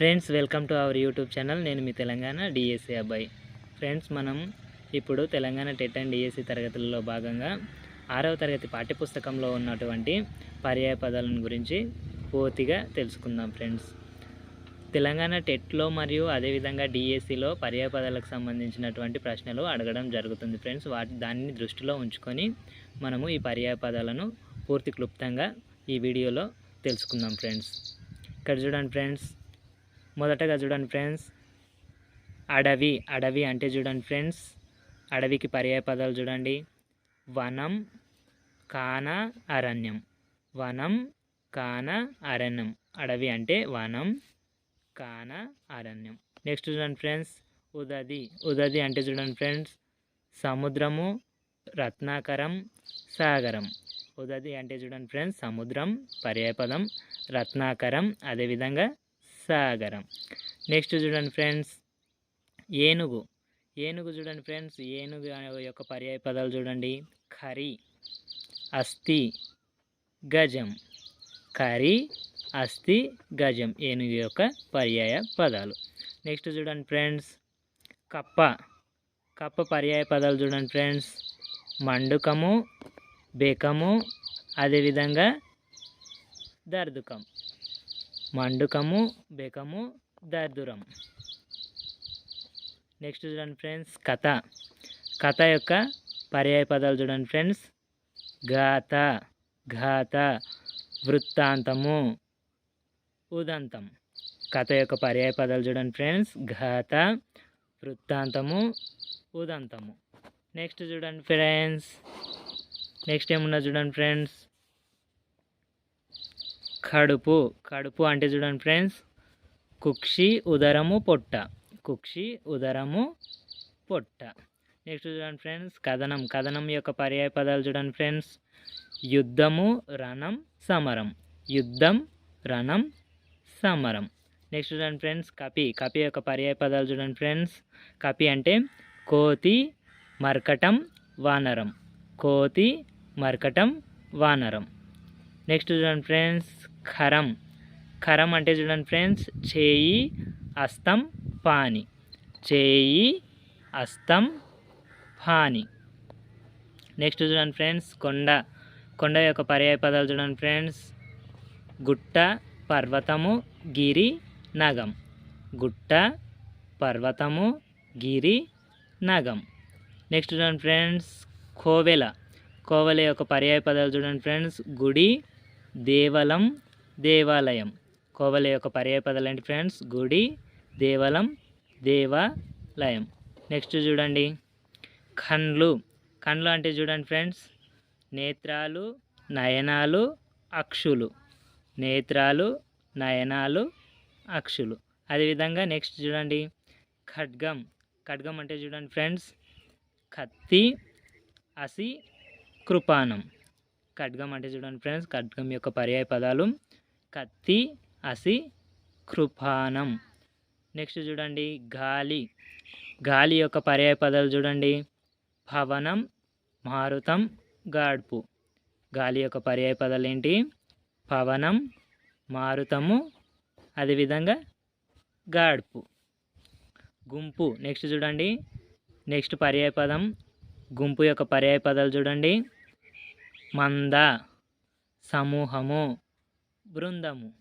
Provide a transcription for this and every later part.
Friends welcome to our YouTube channel నేను మీ Telangana DSC అబ్బాయి. ఫ్రెండ్స్ మనం ఇప్పుడు తెలంగాణ టెట్ అండ్ డిఎస్సి తరగతులలో భాగంగా ఆరవ తరగతి పాఠ్యపుస్తకంలో ఉన్నటువంటి పర్యాయ పదాలను గురించి పూర్తిగా తెలుసుకుందాం ఫ్రెండ్స్ తెలంగాణ టెట్లో మరియు అదేవిధంగా డిఎస్సిలో పర్యాయ పదాలకు సంబంధించినటువంటి ప్రశ్నలు అడగడం జరుగుతుంది ఫ్రెండ్స్ వాటి దాన్ని దృష్టిలో ఉంచుకొని మనము ఈ పర్యాయ పదాలను పూర్తి క్లుప్తంగా ఈ వీడియోలో తెలుసుకుందాం ఫ్రెండ్స్ ఇక్కడ చూడండి ఫ్రెండ్స్ మొదటగా చూడండి ఫ్రెండ్స్. అడవి అడవి అంటే చూడండి ఫ్రెండ్స్. అడవికి పర్యాయ పదాలు చూడండి. వనం కాన అరణ్యం. వనం కాన అరణ్యం. అడవి అంటే వనం కాన అరణ్యం. నెక్స్ట్ చూడండి ఫ్రెండ్స్. ఉదది ఉదది అంటే చూడండి ఫ్రెండ్స్. సముద్రము రత్నాకరం సాగరం. ఉదది అంటే చూడండి ఫ్రెండ్స్. సముద్రం పర్యాయపదం రత్నాకరం అదేవిధంగా సాగరం. నెక్స్ట్ చూడండి ఫ్రెండ్స్ ఏనుగు. ఏనుగు చూడండి ఫ్రెండ్స్ ఏనుగు అనే యొక్క పర్యాయ పదాలు చూడండి. ఖరి అస్థి గజం. ఖరి అస్థి గజం ఏనుగు యొక్క పర్యాయ పదాలు. నెక్స్ట్ చూడండి ఫ్రెండ్స్ కప్ప. కప్ప పర్యాయ పదాలు చూడండి ఫ్రెండ్స్. మండుకము బేకము అదేవిధంగా దర్దుకం. మండుకము బెకము దర్దురం నెక్స్ట్ చూడండి ఫ్రెండ్స్ కథ. కథ యొక్క పర్యాయ పదాలు చూడండి ఫ్రెండ్స్ గాథ ఘాత వృత్తాంతము ఉదంతం. కథ యొక్క పర్యాయ పదాలు చూడండి ఫ్రెండ్స్ ఘాత వృత్తాంతము ఉదంతము. నెక్స్ట్ చూడండి ఫ్రెండ్స్ నెక్స్ట్ ఏమున్నా చూడండి ఫ్రెండ్స్ కడుపు. కడుపు అంటే చూడండి ఫ్రెండ్స్. కుక్షి ఉదరము పొట్ట. కుక్షి ఉదరము పొట్ట. నెక్స్ట్ చూడండి ఫ్రెండ్స్ కథనం. కథనం యొక్క పర్యాయ పదాలు చూడండి ఫ్రెండ్స్. యుద్ధము రణం సమరం. యుద్ధం రణం సమరం. నెక్స్ట్ చూడండి ఫ్రెండ్స్ కపి. కపి యొక్క పర్యాయ పదాలు చూడండి ఫ్రెండ్స్. కపి అంటే కోతి మర్కటం వానరం. కోతి మర్కటం వానరం. నెక్స్ట్ చూడండి ఫ్రెండ్స్ ఖరం ఖరం అంటే చూడండి ఫ్రెండ్స్ చేయి అస్తం పాని. చేయి అస్తం పాని. నెక్స్ట్ చూడండి ఫ్రెండ్స్ కొండ. కొండ యొక్క పర్యాయ పదాలు చూడండి ఫ్రెండ్స్. గుట్ట పర్వతము గిరి నగం. గుట్ట పర్వతము గిరి నగం. నెక్స్ట్ చూడండి ఫ్రెండ్స్ కోవెల. కోవెల యొక్క పర్యాయ పదాలు చూడండి ఫ్రెండ్స్. గుడి దేవలం దేవాలయం. కోవెల యొక్క పర్యాయ పదాలు ఏంటి ఫ్రెండ్స్? గుడి దేవలం దేవాలయం. నెక్స్ట్ చూడండి. కండ్లు కండ్లు అంటే చూడండి ఫ్రెండ్స్. నేత్రాలు నయనాలు అక్షులు. నేత్రాలు నయనాలు అక్షులు. అదేవిధంగా నెక్స్ట్ చూడండి. ఖడ్గం. ఖడ్గం అంటే చూడండి ఫ్రెండ్స్. కత్తి అసి కృపానం ఖడ్గం అంటే చూడండి ఫ్రెండ్స్. ఖడ్గం యొక్క పర్యాయ పదాలు కత్తి అసి కృపానం. నెక్స్ట్ చూడండి గాలి. గాలి యొక్క పర్యాయ పదాలు చూడండి. భవనం మారుతం గాడ్పు. గాలి యొక్క పర్యాయ పదాలు ఏంటి? పవనం మారుతము అదేవిధంగా గాడ్పు. గుంపు. నెక్స్ట్ చూడండి. నెక్స్ట్ పర్యాయ పదం. గుంపు యొక్క పర్యాయ పదాలు చూడండి. మంద సమూహము. బృందము.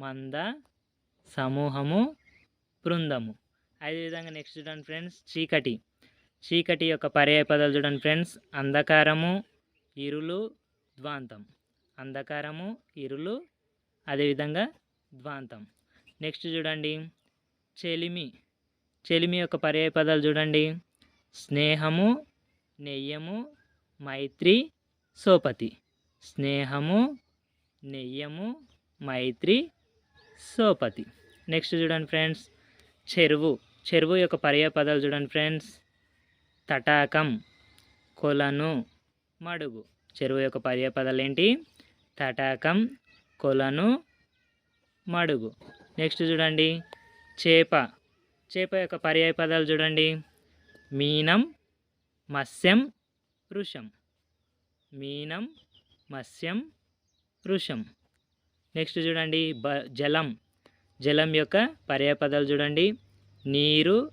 మంద సమూహము బృందము. అదేవిధంగా నెక్స్ట్ చూడండి ఫ్రెండ్స్ చీకటి. చీకటి యొక్క పర్యాయ పదాలు చూడండి ఫ్రెండ్స్ అంధకారము ఇరులు ద్వాంతం అంధకారము ఇరులు అదేవిధంగా ద్వాంతం నెక్స్ట్ చూడండి చెలిమి. చెలిమి యొక్క పర్యాయ పదాలు చూడండి. స్నేహము నెయ్యము మైత్రి సోపతి. స్నేహము నెయ్యము మైత్రి సోపతి. నెక్స్ట్ చూడండి ఫ్రెండ్స్ చెరువు. చెరువు యొక్క పర్యాయ పదాలు చూడండి ఫ్రెండ్స్ తటాకం కొలను మడుగు. చెరువు యొక్క పర్యాయ పదాలు ఏంటి? తటాకం కొలను మడుగు. నెక్స్ట్ చూడండి చేప. చేప యొక్క పర్యాయ పదాలు చూడండి. మీనం మత్స్యం వృషం. మీనం మత్స్యం వృషం నెక్స్ట్ చూడండి బ జలం. జలం యొక్క పర్యాయపదాలు చూడండి. నీరు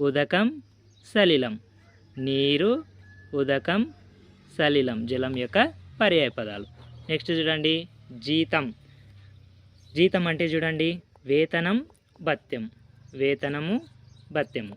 ఉదకం సలిలం. నీరు ఉదకం సలిలం జలం యొక్క పర్యాయపదాలు నెక్స్ట్ చూడండి జీతం. జీతం అంటే చూడండి వేతనం భత్యం. వేతనము భత్యము.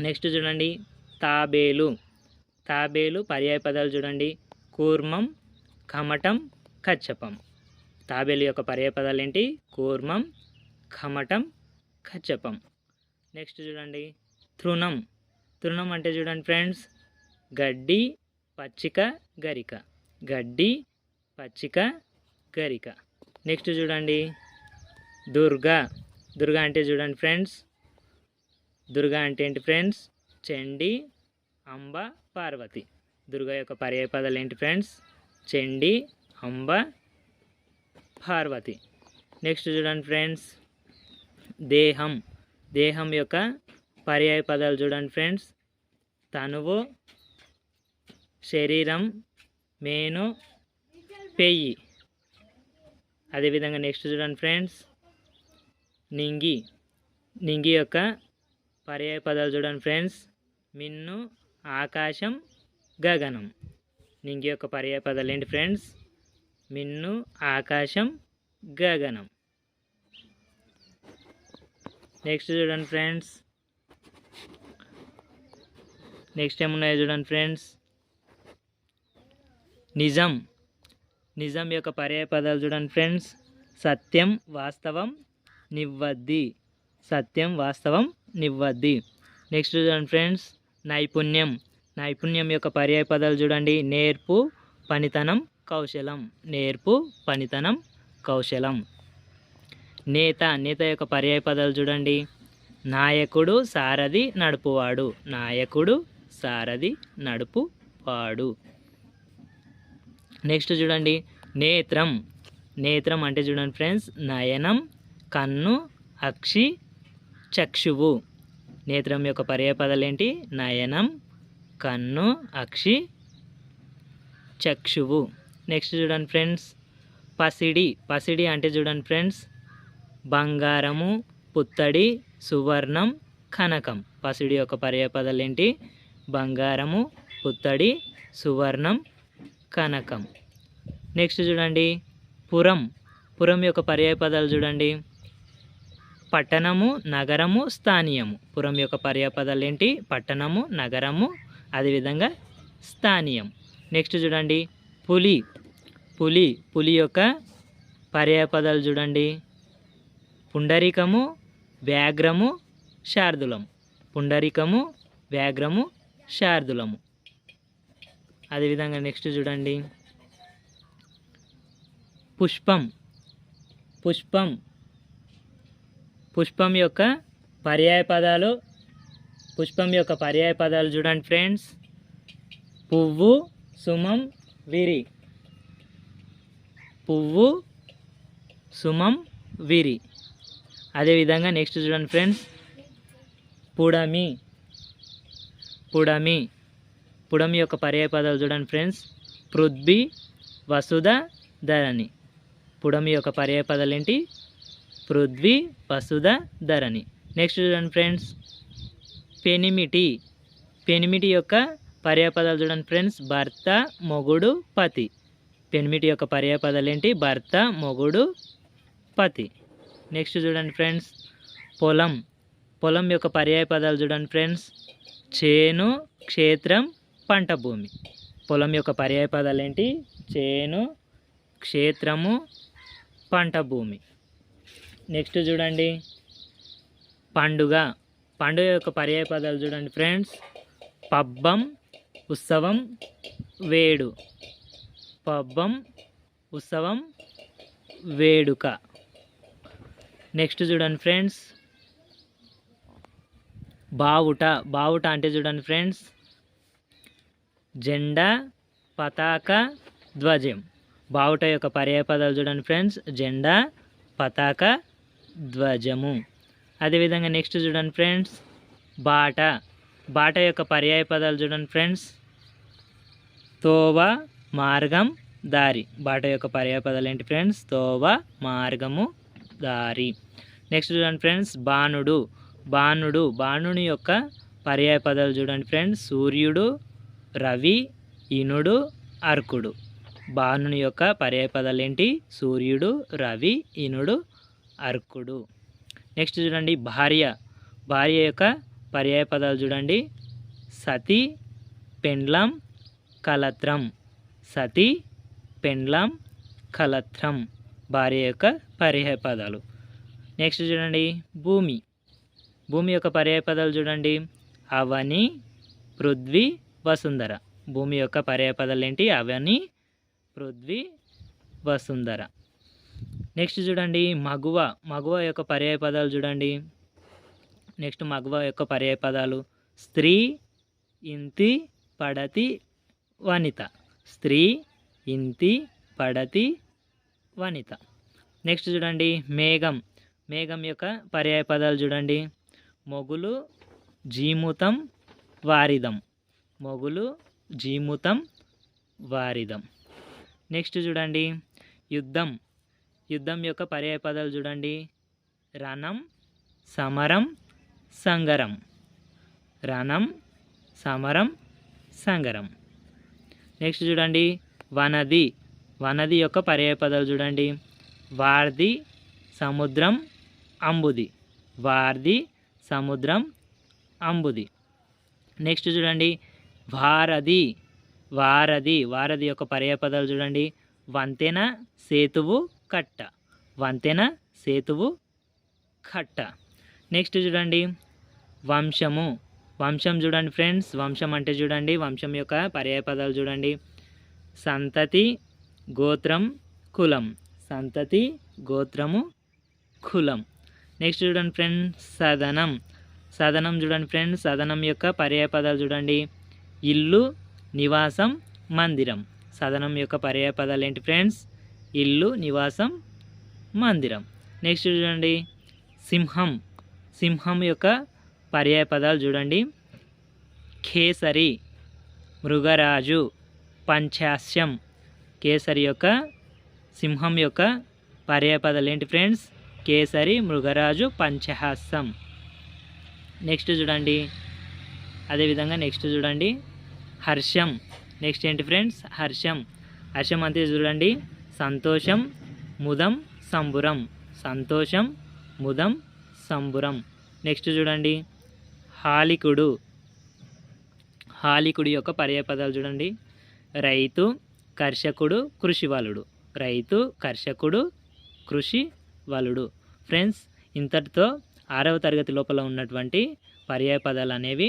నెక్స్ట్ చూడండి తాబేలు. తాబేలు పర్యాయపదాలు చూడండి. కూర్మం కమటం కచ్చపం తాబేలు యొక్క పర్యాయపదాలు ఏంటి కూర్మం కమటం కచ్చపం. నెక్స్ట్ చూడండి. తృణం. తృణం అంటే చూడండి ఫ్రెండ్స్ గడ్డి పచ్చిక గరిక. గడ్డి పచ్చిక గరిక. నెక్స్ట్ చూడండి. దుర్గా. దుర్గా అంటే చూడండి ఫ్రెండ్స్ దుర్గా అంటే ఏంటి ఫ్రెండ్స్? చండి అంబ పార్వతి. దుర్గా యొక్క పర్యాయ పదాలు ఏంటి ఫ్రెండ్స్? చండి అంబ పార్వతి. నెక్స్ట్ చూడండి ఫ్రెండ్స్ దేహం. దేహం యొక్క పర్యాయ పదాలు చూడండి ఫ్రెండ్స్ తనువు శరీరం మేను పెయ్యి అదేవిధంగా నెక్స్ట్ చూడండి ఫ్రెండ్స్ నింగి. నింగి యొక్క పర్యాయ పదాలు చూడండి ఫ్రెండ్స్ మిన్ను ఆకాశం గగనం. నింగి యొక్క పర్యాయ పదాలు ఏంటి ఫ్రెండ్స్ మిన్ను ఆకాశం గగనం. నెక్స్ట్ చూడండి ఫ్రెండ్స్. నెక్స్ట్ ఏమున్నాయో చూడండి ఫ్రెండ్స్. నిజం. నిజం యొక్క పర్యాయ పదాలు చూడండి ఫ్రెండ్స్. సత్యం వాస్తవం నివ్వద్ది. సత్యం వాస్తవం నివ్వద్ది. నెక్స్ట్ చూడండి ఫ్రెండ్స్. నైపుణ్యం. నైపుణ్యం యొక్క పర్యాయ పదాలు చూడండి. నేర్పు పనితనం కౌశలం నేర్పు పనితనం కౌశలం. నేత నేత యొక్క పర్యాయ పదాలు చూడండి. నాయకుడు సారథి నడుపువాడు. నాయకుడు సారథి నడుపువాడు. నెక్స్ట్ చూడండి. నేత్రం. నేత్రం అంటే చూడండి ఫ్రెండ్స్ నయనం కన్ను అక్షి చక్షువు. నేత్రం యొక్క పర్యాయ పదాలు ఏంటి? నయనం కన్ను అక్షి చక్షువు. నెక్స్ట్ చూడండి ఫ్రెండ్స్ పసిడి. పసిడి అంటే చూడండి ఫ్రెండ్స్ బంగారము పుత్తడి సువర్ణం కనకం. పసిడి యొక్క పర్యాపదాలు ఏంటి? బంగారము పుత్తడి సువర్ణం కనకం. నెక్స్ట్ చూడండి పురం. పురం యొక్క పర్యాయపదాలు చూడండి. పట్టణము నగరము స్థానీయము. పురం యొక్క పర్యాపదాలు ఏంటి? పట్టణము నగరము అదేవిధంగా స్థానీయం. నెక్స్ట్ చూడండి పులి. పులి పులి యొక్క పర్యాయపదాలు చూడండి. పుండరికము వ్యాఘ్రము శార్దులము. పుండరికము వ్యాఘ్రము శార్దులము. అదేవిధంగా నెక్స్ట్ చూడండి. పుష్పం. పుష్పం. పుష్పం యొక్క పర్యాయ పదాలు పుష్పం యొక్క పర్యాయ పదాలు చూడండి ఫ్రెండ్స్. పువ్వు సుమం విరి. పువ్వు సుమం విరి. అదేవిధంగా నెక్స్ట్ చూడండి ఫ్రెండ్స్ పుడమి. పుడమి. పుడమి యొక్క పర్యాయ పదాలు చూడండి ఫ్రెండ్స్ పృథ్వీ వసుధ ధరణి. పుడమి యొక్క పర్యాయపదాలు ఏంటి? పృథ్వీ వసుధ ధరణి. నెక్స్ట్ చూడండి ఫ్రెండ్స్ పెనిమిటి. పెనిమిటి యొక్క పర్యాపదాలు చూడండి ఫ్రెండ్స్. భర్త మొగుడు పతి. పెనిమిటి యొక్క పర్యాయ పదాలు ఏంటి? భర్త మొగుడు పతి. నెక్స్ట్ చూడండి ఫ్రెండ్స్. పొలం. పొలం యొక్క పర్యాయ పదాలు చూడండి ఫ్రెండ్స్. చేను క్షేత్రం పంట భూమి. పొలం యొక్క పర్యాయ పదాలు ఏంటి? చేను క్షేత్రము పంట భూమి. నెక్స్ట్ చూడండి. పండుగ. పండుగ యొక్క పర్యాయ పదాలు చూడండి ఫ్రెండ్స్. పబ్బం ఉత్సవం వేడు. పబ్బం ఉత్సవం వేడుక. నెక్స్ట్ చూడండి ఫ్రెండ్స్. బావుట. బావుట అంటే చూడండి ఫ్రెండ్స్. జెండా పతాక ధ్వజం. బావుట యొక్క పర్యాయ పదాలు చూడండి ఫ్రెండ్స్. జెండా పతాక ధ్వజము. అదేవిధంగా నెక్స్ట్ చూడండి ఫ్రెండ్స్. బాట. బాట యొక్క పర్యాయ పదాలు చూడండి ఫ్రెండ్స్. తోవ మార్గం దారి. బాట యొక్క పర్యాపదాలు ఏంటి ఫ్రెండ్స్ తోవ మార్గము దారి. నెక్స్ట్ చూడండి ఫ్రెండ్స్ బాణుడు. బాణుడు బాణుని యొక్క పర్యాయ పదాలు చూడండి ఫ్రెండ్స్ సూర్యుడు రవి ఇనుడు అర్కుడు. బాణుని యొక్క పర్యాయపదాలు ఏంటి? సూర్యుడు రవి ఇనుడు అర్కుడు. నెక్స్ట్ చూడండి భార్య. భార్య యొక్క పర్యాయ పదాలు చూడండి. సతి పెండ్లం కలత్రం. సతి పెండ్లం కలత్రం. భార్య యొక్క పర్యాయ పదాలు. నెక్స్ట్ చూడండి భూమి. భూమి యొక్క పర్యాయ పదాలు చూడండి. అవని పృథ్వీ వసుంధర. భూమి యొక్క పర్యాయ పదాలు ఏంటి? అవని పృథ్వీ వసుంధర. నెక్స్ట్ చూడండి మగువ. మగువ యొక్క పర్యాయ పదాలు చూడండి. నెక్స్ట్ మగువ యొక్క పర్యాయ పదాలు. స్త్రీ ఇంతి పడతి వనిత. స్త్రీ ఇంతి పడతి వనిత. నెక్స్ట్ చూడండి మేఘం. మేఘం యొక్క పర్యాయ పదాలు చూడండి. మొగులు జీముతం వారిదం. మొగులు జీముతం వారిదం. నెక్స్ట్ చూడండి యుద్ధం. యుద్ధం యొక్క పర్యాయ పదాలు చూడండి. రణం సమరం సంగరం. రణం సమరం సంగరం. నెక్స్ట్ చూడండి. వనది. వనది యొక్క పర్యాయ పదాలు చూడండి. వార్ది సముద్రం అంబుది. వార్ది సముద్రం అంబుది. నెక్స్ట్ చూడండి. వారధి వారధి వారధి యొక్క పర్యాయ పదాలు చూడండి. వంతెన సేతువు కట్ట. వంతెన సేతువు కట్ట. నెక్స్ట్ చూడండి. వంశము. వంశం చూడండి ఫ్రెండ్స్. వంశం అంటే చూడండి. వంశం యొక్క పర్యాయ పదాలు చూడండి. సంతతి గోత్రం కులం. సంతతి గోత్రము కులం. నెక్స్ట్ చూడండి ఫ్రెండ్స్. సదనం. సదనం చూడండి ఫ్రెండ్స్. సదనం యొక్క పర్యాయ పదాలు చూడండి. ఇల్లు నివాసం మందిరం. సదనం యొక్క పర్యాయ పదాలు ఏంటి ఫ్రెండ్స్? ఇల్లు నివాసం మందిరం. నెక్స్ట్ చూడండి. సింహం. సింహం యొక్క పర్యాయ పదాలు చూడండి. కేసరి మృగరాజు పంచాస్యం కేసరి యొక్క సింహం యొక్క పర్యాయ పదాలు ఏంటి ఫ్రెండ్స్? కేసరి మృగరాజు పంచహాసం నెక్స్ట్ చూడండి. అదేవిధంగా నెక్స్ట్ చూడండి. హర్షం. నెక్స్ట్ ఏంటి ఫ్రెండ్స్? హర్షం. హర్షం అంతే చూడండి. సంతోషం ముదం సంబురం. సంతోషం ముదం సంబురం. నెక్స్ట్ చూడండి. హాలికుడు. హాలికుడి యొక్క పర్యాపదాలు చూడండి. రైతు కర్షకుడు కృషివలుడు. రైతు కర్షకుడు కృషి వలుడు ఫ్రెండ్స్ ఇంతటితో ఆరవ తరగతి లోపల ఉన్నటువంటి పర్యాయ పదాలు అనేవి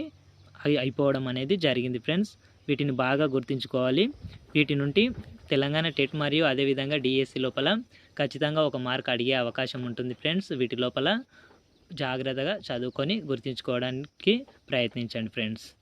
అయిపోవడం అనేది జరిగింది ఫ్రెండ్స్. వీటిని బాగా గుర్తుంచుకోవాలి. వీటి నుండి తెలంగాణ టెట్ మరియు అదేవిధంగా డిఎస్సి లోపల ఖచ్చితంగా ఒక మార్క్ అడిగే అవకాశం ఉంటుంది ఫ్రెండ్స్. వీటి లోపల జాగ్రత్తగా చదువుకొని గుర్తుంచుకోవడానికి ప్రయత్నించండి ఫ్రెండ్స్.